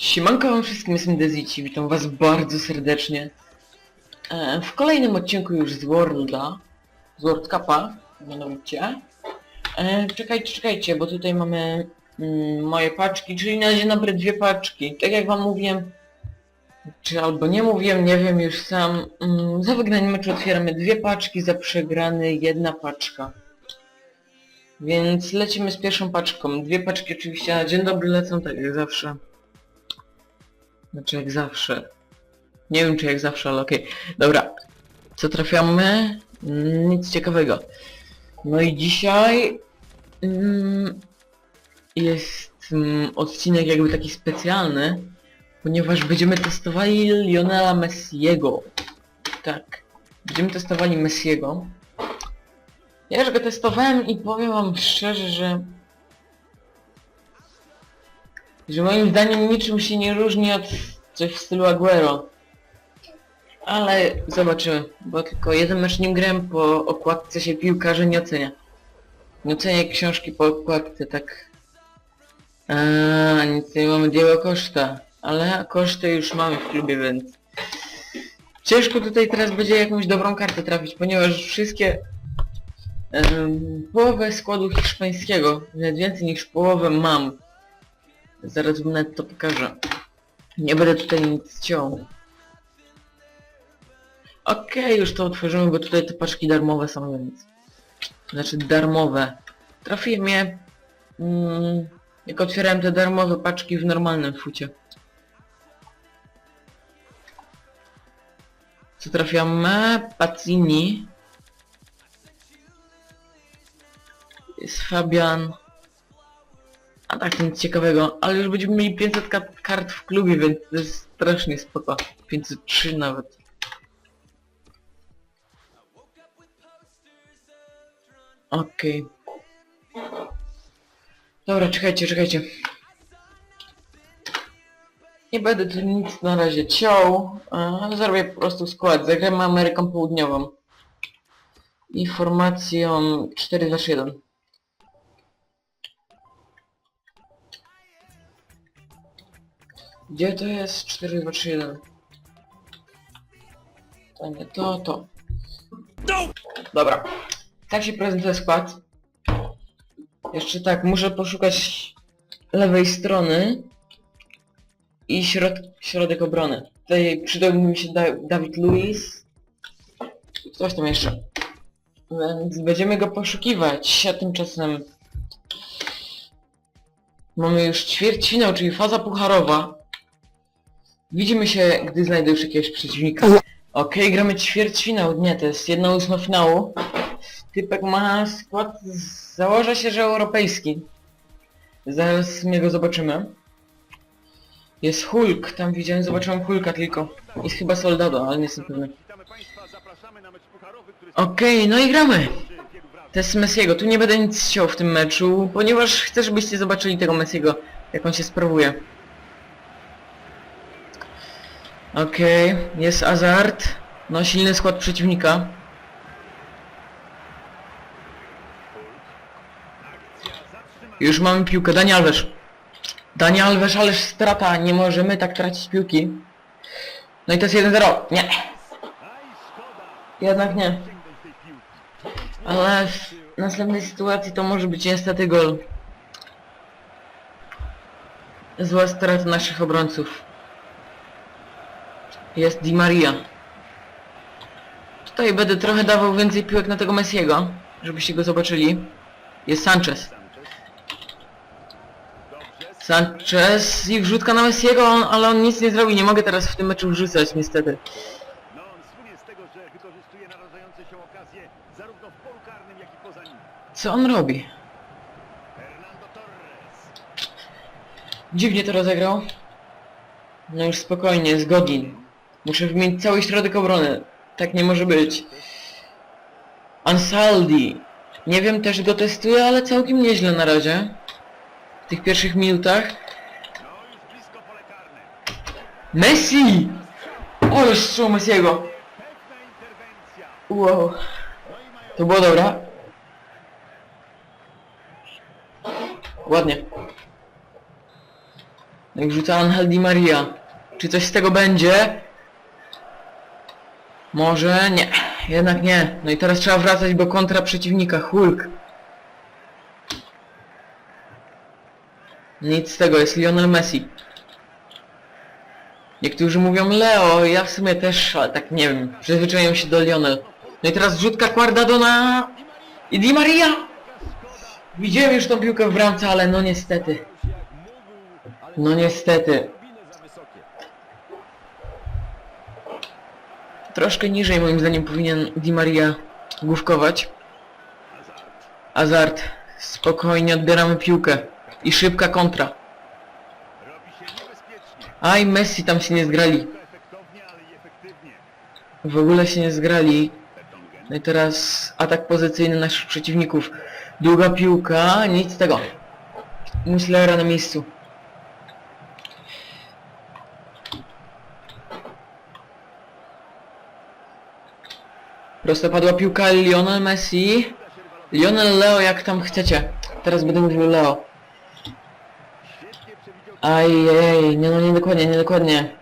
Siemanko wam wszystkim, jestem Dezici, witam was bardzo serdecznie. E, w kolejnym odcinku już z Worlda, z World Cupa, mianowicie. E, czekajcie, czekajcie, bo tutaj mamy mm, moje paczki, czyli na dzień dobry dwie paczki. Tak jak wam mówiłem, czy albo nie mówiłem, nie wiem już sam, mm, za wygranie meczu otwieramy dwie paczki, za przegrany jedna paczka. Więc lecimy z pierwszą paczką. Dwie paczki oczywiście na dzień dobry lecą tak jak zawsze. Znaczy jak zawsze. Nie wiem czy jak zawsze, ale okej. Dobra. Co trafiamy? Mm, Nic ciekawego. No i dzisiaj mm, jest mm, odcinek jakby taki specjalny, ponieważ będziemy testowali Lionela Messiego. Tak. Będziemy testowali Messiego. Ja już go testowałem i powiem wam szczerze, że że moim zdaniem niczym się nie różni od coś w stylu Aguero. Ale zobaczymy, bo tylko jeden mecz nim grałem, po okładce się piłkarze nie ocenia. Nie ocenia książki po okładce, tak. A nic nie mamy dzieła koszta, ale koszty już mamy w klubie, więc... Ciężko tutaj teraz będzie jakąś dobrą kartę trafić, ponieważ wszystkie... em, połowę składu hiszpańskiego, nawet więcej niż połowę mam. Zaraz wam nawet to pokażę. Nie będę tutaj nic ciął. Okej, już to otworzymy, bo tutaj te paczki darmowe są, więc... Znaczy darmowe. Trafiłem je... Mm, jak otwierałem te darmowe paczki w normalnym fucie. Co trafiamy? Pacini. Jest Fabian. A tak, nic ciekawego, ale już będziemy mieli 500 ka- kart w klubie, więc to jest strasznie spoko. 503 nawet. Okej. Dobra, czekajcie, czekajcie. Nie będę tu nic na razie ciął, a zrobię po prostu skład. Zagramy Ameryką Południową. I formacją 4-2-1. Gdzie to jest 4, 2, 3, 1? To nie to, to. Dobra. Tak się prezentuje skład. Jeszcze tak, muszę poszukać lewej strony i środ środek obrony. Tutaj przydałby mi się da Dawid Luiz. Ktoś tam jeszcze. Więc będziemy go poszukiwać, a tymczasem mamy już ćwierćfinał, czyli faza pucharowa. Widzimy się, gdy znajdę już jakiegoś przeciwnika. Okej, gramy ćwierćfinał. Nie, to jest jedna ósma finału. Typek ma skład, założę się, że europejski. Zaraz mnie go zobaczymy. Jest Hulk, tam widziałem, zobaczyłem Hulka tylko. Jest chyba Soldado, ale nie jestem pewny. Witamy Państwa, zapraszamy na mecz pucharowy, który Okej, no i gramy. wielu. To jest Messiego. Tu nie będę nic chciał w tym meczu, ponieważ chcę, żebyście zobaczyli tego Messiego, jak on się sprawuje. Okej, jest Azard. No, silny skład przeciwnika. Już mamy piłkę. Dani Alves. Dani Alves, ależ strata. Nie możemy tak tracić piłki. No i to jest 1-0. Nie. Jednak nie. Ale w następnej sytuacji to może być niestety gol. Zła strata naszych obrońców. Jest Di Maria. Tutaj będę trochę dawał więcej piłek na tego Messiego, żebyście go zobaczyli. Jest Sanchez. Sanchez i wrzutka na Messiego, ale on nic nie zrobi. Nie mogę teraz w tym meczu wrzucać niestety. Co on robi? Dziwnie to rozegrał. No już spokojnie, z Godin. Muszę wymienić cały środek obrony. Tak nie może być. Ansaldi. Nie wiem, też go testuję, ale całkiem nieźle na razie. W tych pierwszych minutach. Messi! O, strzał Messiego. Wow. To było dobra. Ładnie. I wrzuca Angel Di Maria. Czy coś z tego będzie? Może nie. Jednak nie. No i teraz trzeba wracać do kontra przeciwnika. Hulk. Nic z tego, jest Lionel Messi. Niektórzy mówią Leo, ja w sumie też, ale tak nie wiem, przyzwyczaiłem się do Lionel. No i teraz rzutka Quardadona i Di Maria! Widziałem już tą piłkę w bramce, ale no niestety. No niestety. Troszkę niżej moim zdaniem powinien Di Maria główkować. Azart. Spokojnie odbieramy piłkę. I szybka kontra. Aj, Messi tam się nie zgrali. W ogóle się nie zgrali. No i teraz atak pozycyjny naszych przeciwników. Długa piłka, nic z tego. Muslera na miejscu. Prostopadła piłka Lionel Messi. Lionel Leo jak tam chcecie. Teraz będę mówił Leo. Ajej, nie no niedokładnie, niedokładnie.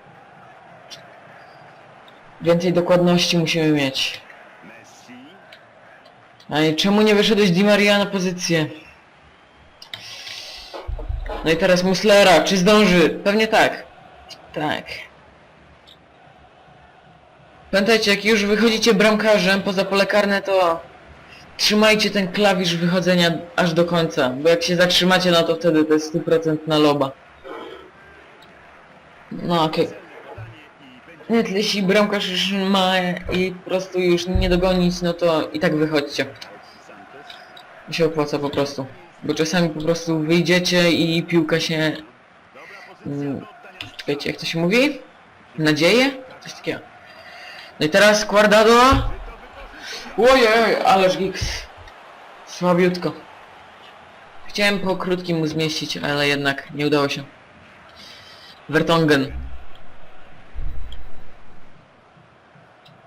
Więcej dokładności musimy mieć. Messi. Aj, czemu nie wyszedłeś Di Maria na pozycję? No i teraz Muslera, czy zdąży? Pewnie tak. Tak. Pamiętajcie, jak już wychodzicie bramkarzem poza pole karne, to trzymajcie ten klawisz wychodzenia aż do końca, bo jak się zatrzymacie, no to wtedy to jest 100% na loba. No okej. Będzie Nawet jeśli bramkarz już ma i po prostu już nie dogonić, no to i tak wychodźcie. Mi się opłaca po prostu. Bo czasami po prostu wyjdziecie i piłka się... Mm. oddania Wiecie jak to się mówi? Nadzieję? Coś takiego. No i teraz Quardado. Ojej, ależ gigs. Słabiutko. Chciałem po krótkim mu zmieścić, ale jednak nie udało się. Vertonghen.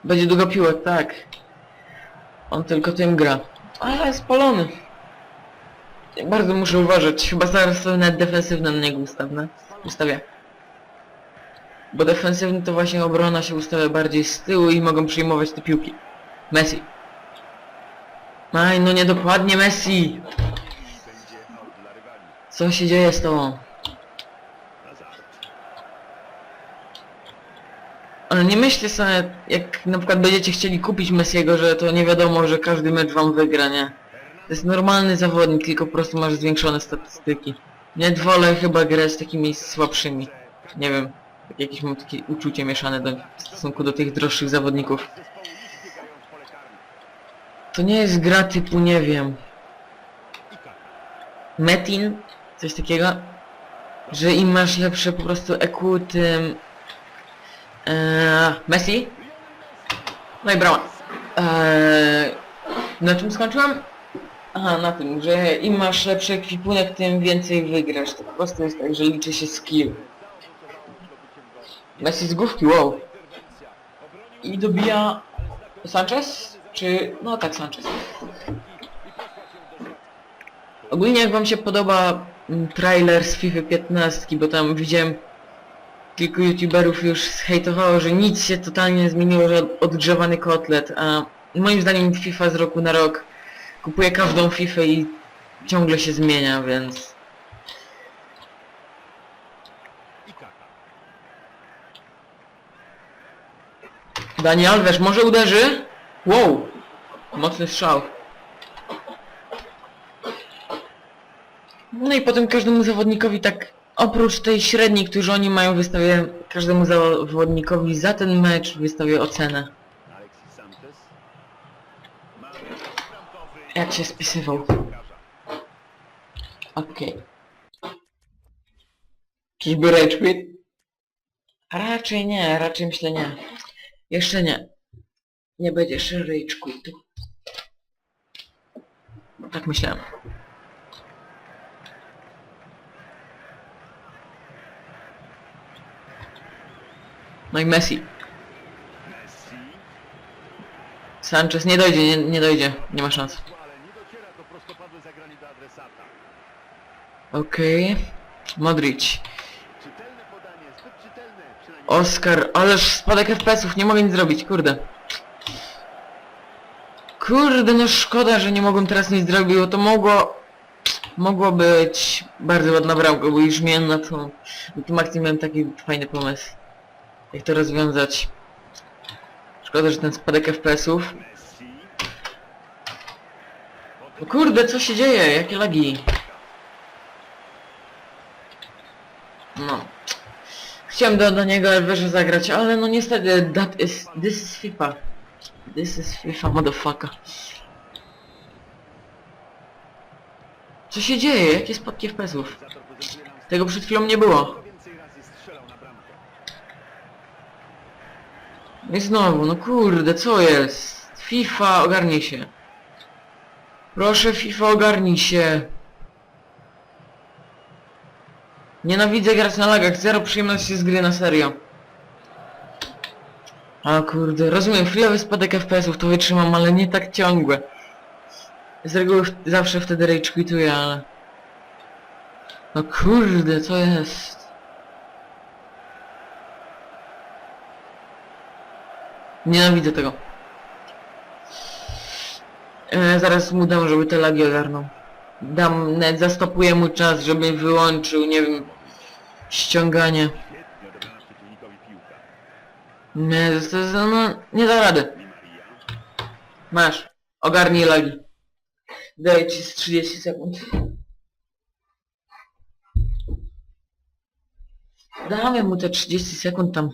Będzie długo piłek, tak. On tylko tym gra. Ale spalony. Bardzo muszę uważać. Chyba zaraz sobie nawet defensywne na niego ustawne. Ustawię. Bo defensywny to właśnie obrona się ustawia bardziej z tyłu i mogą przyjmować te piłki. Messi. Aj, no niedokładnie Messi. i będzie aut dla rywali. Co się dzieje z tobą? Ale nie myślcie sobie, jak na przykład będziecie chcieli kupić Messiego, że to nie wiadomo, że każdy mecz wam wygra, nie? To jest normalny zawodnik, tylko po prostu masz zwiększone statystyki. Nie wolę chyba grać z takimi słabszymi. Nie wiem, jakieś mam takie uczucie mieszane do, w stosunku do tych droższych zawodników. To nie jest gra typu, nie wiem. Metin, coś takiego, że im masz lepsze po prostu EQ, tym... Eee, Messi? No i brama. Eee, na czym skończyłam? Aha, na tym, że im masz lepszy ekwipunek, tym więcej wygrasz. To po prostu jest tak, że liczy się skill. Messi z główki, wow. I dobija... Sanchez? Czy... no tak, Sanchez. Ogólnie jak wam się podoba mm, trailer z FIFA 15, bo tam widziałem kilku youtuberów już zhejtowało, że nic się totalnie nie zmieniło, że odgrzewany kotlet, a moim zdaniem FIFA z roku na rok kupuje każdą FIFA i ciągle się zmienia, więc Dani Alves może uderzy? Wow! Mocny strzał. No i potem każdemu zawodnikowi tak, oprócz tej średniej, którzy oni mają, wystawię każdemu zawodnikowi za ten mecz wystawię ocenę. Jak się spisywał. Okej. Czyżby rage quit? Raczej nie, raczej myślę nie. Jeszcze nie. Nie będzie jeszcze rage quitu. Tak myślałem. No i Messi. Sanchez nie dojdzie, nie, nie dojdzie. Nie ma szans. Okej. Modric. Czy ten zbyt czytelne, przynajmniej Oskar, ależ spadek FPS-ów, nie mogę nic zrobić, kurde. Kurde, no szkoda, że nie mogłem teraz nic zrobić, bo to mogło... Mogło być bardzo ładna bramka, bo już miałem na to... Na tym akcji miałem taki fajny pomysł. Jak to rozwiązać. Szkoda, że ten spadek FPS-ów. No kurde, co się dzieje? Jakie lagi? No. Chciałem do, do niego Elwerze zagrać, ale no niestety, that is, this is FIFA. This is FIFA, motherfucker. Co się dzieje? Jakie spadki FPS-ów? Tego przed chwilą nie było. No I znowu, no kurde, co jest? FIFA, ogarnij się. Proszę FIFA, ogarnij się. Nienawidzę grać na lagach, zero przyjemności z gry na serio. A kurde, rozumiem, chwilowy spadek FPS-ów to wytrzymam, ale nie tak ciągłe. Z reguły zawsze wtedy rage quituję, ale... No kurde, co jest? Nienawidzę tego. E, zaraz mu dam, żeby te lagi ogarnął. Dam, nawet zastopuję mu czas, żeby wyłączył, nie wiem, ściąganie. Nie, to, to, no, nie da rady. Masz, ogarnij lagi. Daję ci z 30 sekund. Damy mu te 30 sekund tam.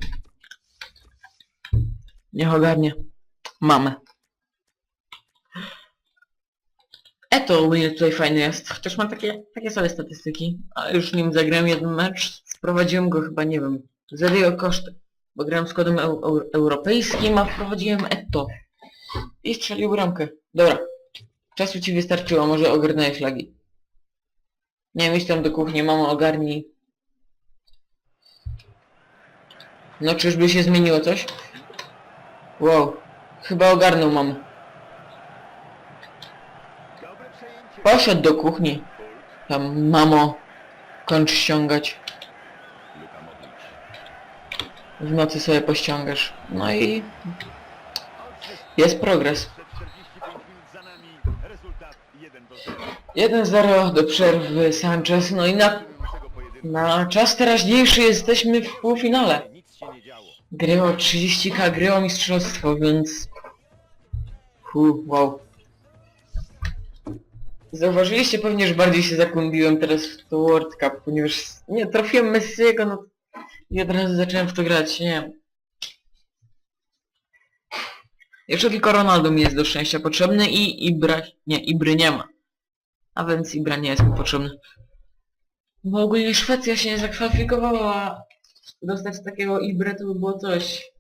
Niech ogarnie. Mamy. Eto ogólnie tutaj fajny jest, chociaż mam takie, takie sobie statystyki, ale już nim zagrałem jeden mecz, sprowadziłem go chyba, nie wiem, za jego koszty, bo grałem z kodem eu, eu, europejskim, a wprowadziłem Eto. I strzelił bramkę. Dobra. Czasu ci wystarczyło, może ogarnąłeś lagi. Nie wiem, tam do kuchni, mamo ogarnij. No czyżby się zmieniło coś? Wow. Chyba ogarnął mam. Poszedł do kuchni. Tam, mamo. Kończ ściągać. W nocy sobie pościągasz. No i jest progres. przed 45 minut za nami. Rezultat 1 do 0. 1-0 do przerwy Sanchez. No i na, na czas teraźniejszy jesteśmy w półfinale. Gry o 30k, gry o mistrzostwo, więc... Hu, wow. Zauważyliście pewnie, że bardziej się zakłębiłem teraz w to World Cup, ponieważ nie trafiłem Messiego, no i od razu zacząłem w to grać, nie. Jeszcze tylko Ronaldo mi jest do szczęścia potrzebny i Ibra... nie, Ibry nie ma. A więc Ibra nie jest mi potrzebny. Bo ogólnie Szwecja się nie zakwalifikowała, dostać takiego Ibre to by było coś.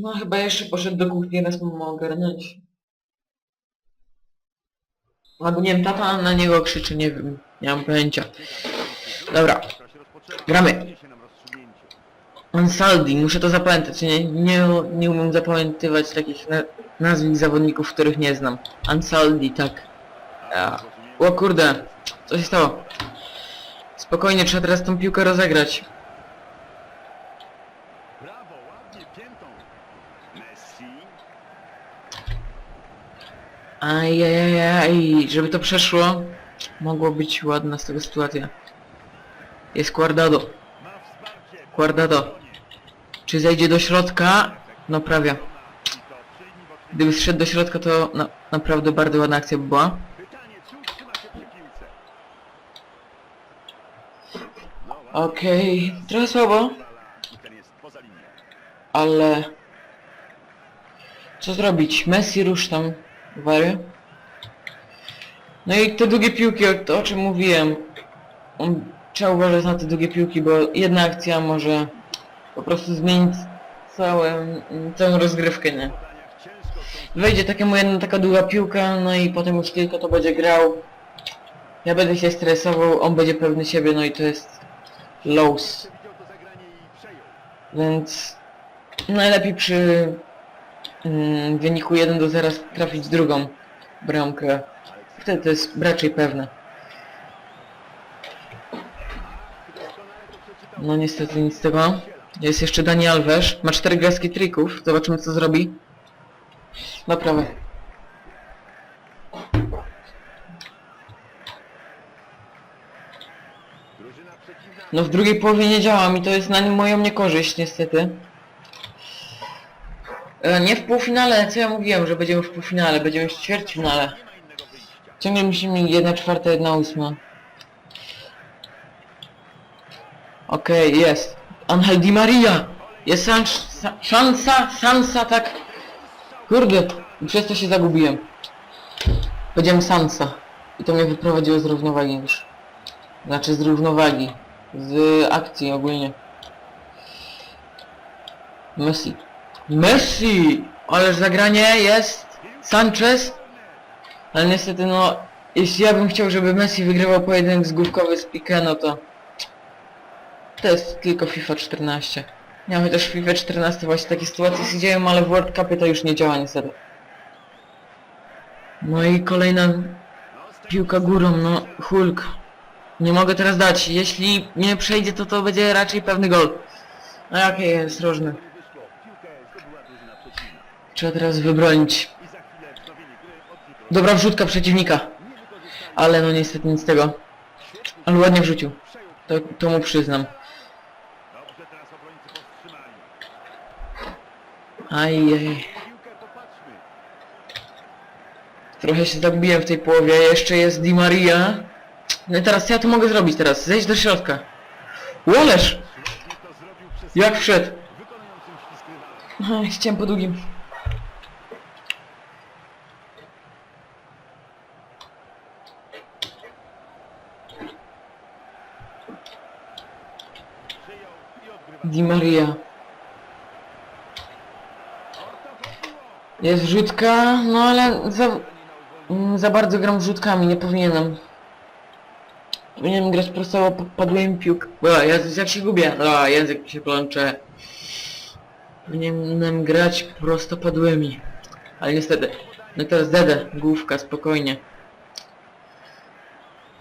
No chyba jeszcze poszedł do kuchni, raz mu mogę ogarnąć. Albo nie wiem, tata na niego krzyczy, nie wiem, nie mam pojęcia. Dobra, gramy. Ansaldi, muszę to zapamiętać, nie, nie, nie umiem zapamiętywać takich na, nazwisk zawodników, których nie znam. Ansaldi, tak. Ja. O kurde, co się stało? Spokojnie, trzeba teraz tą piłkę rozegrać. Brawo, ładnie piętą. Messi. Ajajajaj, żeby to przeszło, mogło być ładna z tego sytuacja. Jest Guardado. Guardado. Czy zejdzie do środka? No prawie. Gdyby zszedł do środka, to na, naprawdę bardzo ładna akcja by była. Okej, trochę słabo, ale... Co zrobić? Messi rusz tam, wary. No i te długie piłki, o, o czym mówiłem. On, trzeba uważać na te długie piłki, bo jedna akcja może po prostu zmienić całe, całą rozgrywkę, nie? Wejdzie takiemu jedna taka długa piłka, no i potem już tylko to będzie grał. Ja będę się stresował, on będzie pewny siebie, no i to jest przejął. Więc najlepiej przy w wyniku 1 do 0 trafić drugą bramkę. Wtedy to jest raczej pewne. No niestety nic z tego. Jest jeszcze Dani Alves. Ma 4 gwiazdki trików. Zobaczymy co zrobi. Drużyna przeciwna No w drugiej połowie nie działa mi, to jest na moją niekorzyść niestety. E, nie w półfinale, co ja mówiłem, że będziemy w półfinale, będziemy w ćwierćfinale. Ciągle musimy 1 czwarta, 1 ósma. Okej, jest. Angel Di Maria! Jest szans, sa- szansa, szansa, tak. Kurde, przez to się zagubiłem. Powiedziałem Sansa. I to mnie wyprowadziło z równowagi już. Znaczy z równowagi. Z akcji ogólnie. Messi. Messi! Ależ zagranie jest Sanchez. Ale niestety no, jeśli ja bym chciał, żeby Messi wygrywał pojedynek zgłówkowy z Piqué, no to... To jest tylko FIFA 14. Ja chociaż w FIFA 14 właśnie takie sytuacje się dzieją, ale w World Cupie to już nie działa niestety. No i kolejna piłka górą, no Hulk. Nie mogę teraz dać. Jeśli nie przejdzie, to to będzie raczej pewny gol. A jakie jest rożny. Trzeba teraz wybronić. Dobra wrzutka przeciwnika. Ale no niestety nic z tego. Ale ładnie wrzucił. To, to mu przyznam. Ajej. Trochę się zagubiłem w tej połowie. Jeszcze jest Di Maria. No i teraz co ja tu mogę zrobić teraz? Zejść do środka. Łoleż! To Jak wszedł? Chciałem po długim. Di Maria. Jest wrzutka, no ale za, mm, za bardzo gram wrzutkami, nie powinienem. Powinienem grać prosto, padłem piłkę. O, Jezus, jak się gubię. O, język mi się plącze. Powinienem grać prostopadłymi. Ale niestety. No teraz Dede, główka, spokojnie.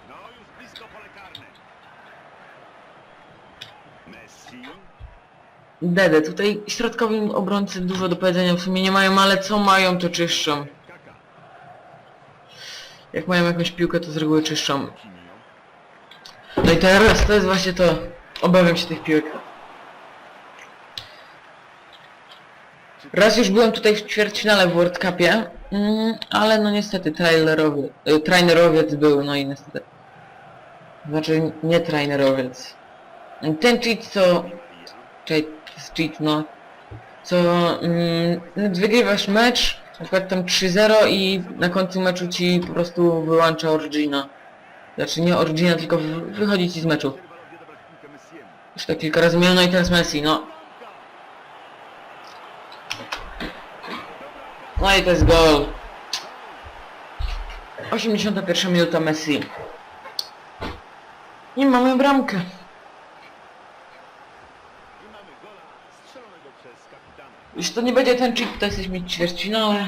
No już blisko pole karne. Messi. Dede, tutaj środkowi obrońcy dużo do powiedzenia w sumie nie mają, ale co mają to czyszczą. Jak mają jakąś piłkę to z reguły czyszczą. No i teraz to jest właśnie to. Obawiam się tych piłek. Raz już byłem tutaj w ćwierćfinale w World Cupie, mm, ale no niestety trailerowie, y, trainerowiec był, no i niestety. Znaczy nie trainerowiec. Ten cheat co... Cheat, cheat no. Co... Mm, wygrywasz mecz, na przykład tam 3-0 i na końcu meczu ci po prostu wyłącza Origina. Znaczy nie Origina, tylko wy- wychodzi ci z meczu. Już to kilka razy miałem, no i teraz Messi, no. No i to jest gol. 81 minuta Messi. I mamy bramkę. I mamy gola strzelonego przez Jeśli to nie będzie ten chip, to jesteśmy w ćwierćfinale.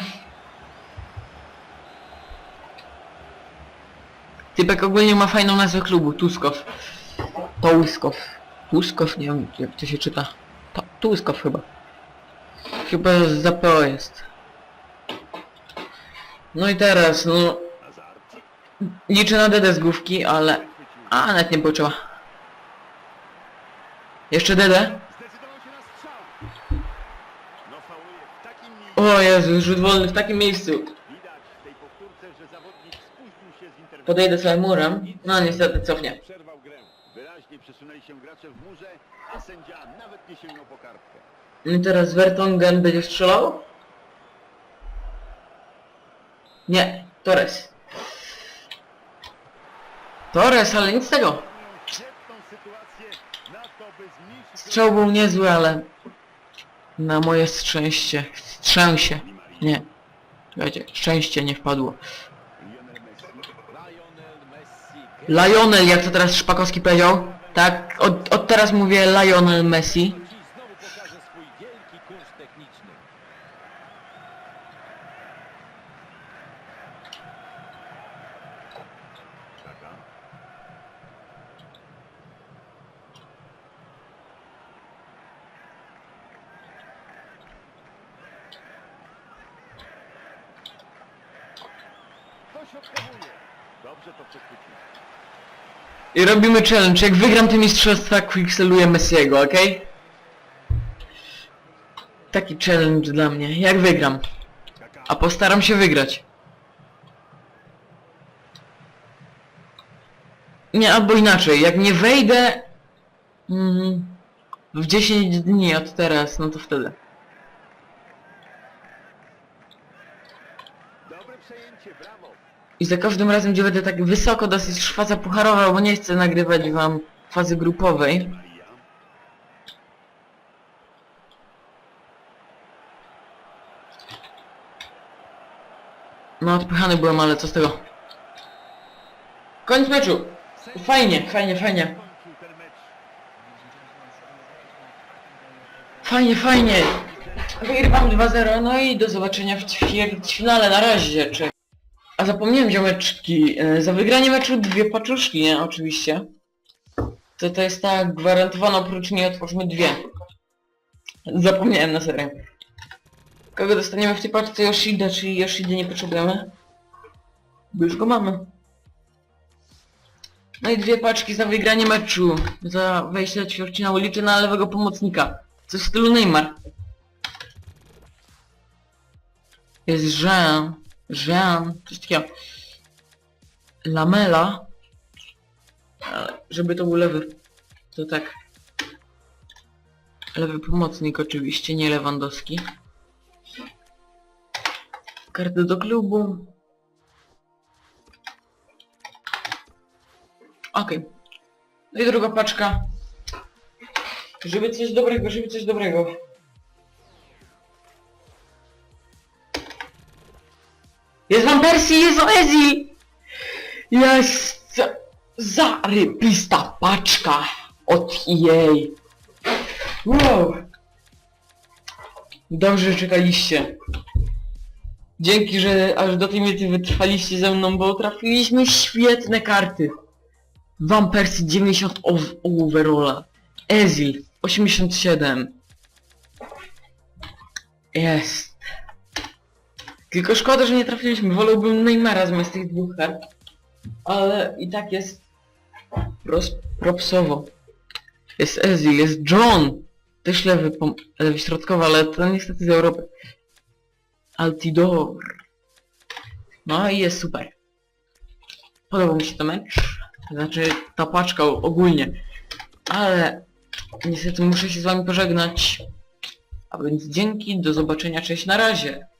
Typek ogólnie ma fajną nazwę klubu, Tuskow. Tołyskow. Tuskow, nie wiem jak to się czyta. To, Tuskow chyba. Chyba za PO jest. No i teraz, no... Liczę na DD z główki, ale... A, nawet nie poczęła. Jeszcze DD? Zdecydował się na strzał. No fauluje w takim miejscu. O Jezu, rzut wolny w takim miejscu. Widać w tej powtórce, że zawodnik spóźnił się z interwencją. Podejdę sobie murem. No niestety cofnie. Przerwał grę. Wyraźnie przesunęli się gracze w murze, a sędzia nawet nie sięgnął po kartkę. I teraz Vertonghen będzie strzelał? Nie, Torres. Torres, ale nic z tego. Miał świetną sytuację na to, by zmniejszyć... Strzał był niezły, ale... Na moje szczęście. Strzęsie. Nie. Słuchajcie, szczęście nie wpadło. Lionel, jak to teraz Szpakowski powiedział? Tak, od, od teraz mówię Lionel Messi. I robimy challenge. Jak wygram te mistrzostwa, quickseluję Messiego, okej? Taki challenge dla mnie. Jak wygram. A postaram się wygrać. Nie, albo inaczej. Jak nie wejdę... Mm, w 10 dni od teraz, no to wtedy. I za każdym razem, gdzie będę tak wysoko, dosyć faza pucharowa, bo nie chcę nagrywać wam fazy grupowej. No odpychany byłem, ale co z tego? Koniec meczu! Fajnie, fajnie, fajnie. Fajnie, fajnie. Wygrywam 2-0, no i do zobaczenia w ćwierćfinale, na razie, czy... Zapomniałem ziomeczki, e, za wygranie meczu dwie paczuszki, nie? Oczywiście. To to jest tak gwarantowana, oprócz niej otwórzmy dwie. Zapomniałem na serio. Kogo dostaniemy w tej paczce? Yoshida, czyli Yoshidy nie potrzebujemy? Bo już go mamy. No i dwie paczki za wygranie meczu. Za wejście do ćwierćfinału liczę na lewego pomocnika. Coś w stylu Neymar. Jest Jean. Jean. Coś takiego. Lamela. Ale żeby to był lewy. To tak. Lewy pomocnik oczywiście, nie Lewandowski. Karty do klubu. Okej. No i druga paczka. Żeby coś dobrego, żeby coś dobrego. Jest Van Persie, jest Oezil! Jest zarybista paczka od jej. Wow. Dobrze czekaliście. Dzięki, że aż do tej minuty wytrwaliście ze mną, bo trafiliśmy świetne karty. Van Persie 90 ov- overalla. Ezil 87. Jest. Tylko szkoda, że nie trafiliśmy. Wolałbym Neymara zamiast tych dwóch kart. Ale i tak jest pros, propsowo. Jest Ezil, jest John. Też lewy, lewy środkowy, ale to niestety z Europy. Altidor. No i jest super. Podobał mi się ten mecz. Znaczy ta paczka ogólnie. Ale niestety muszę się z wami pożegnać. A więc dzięki, do zobaczenia, cześć, na razie.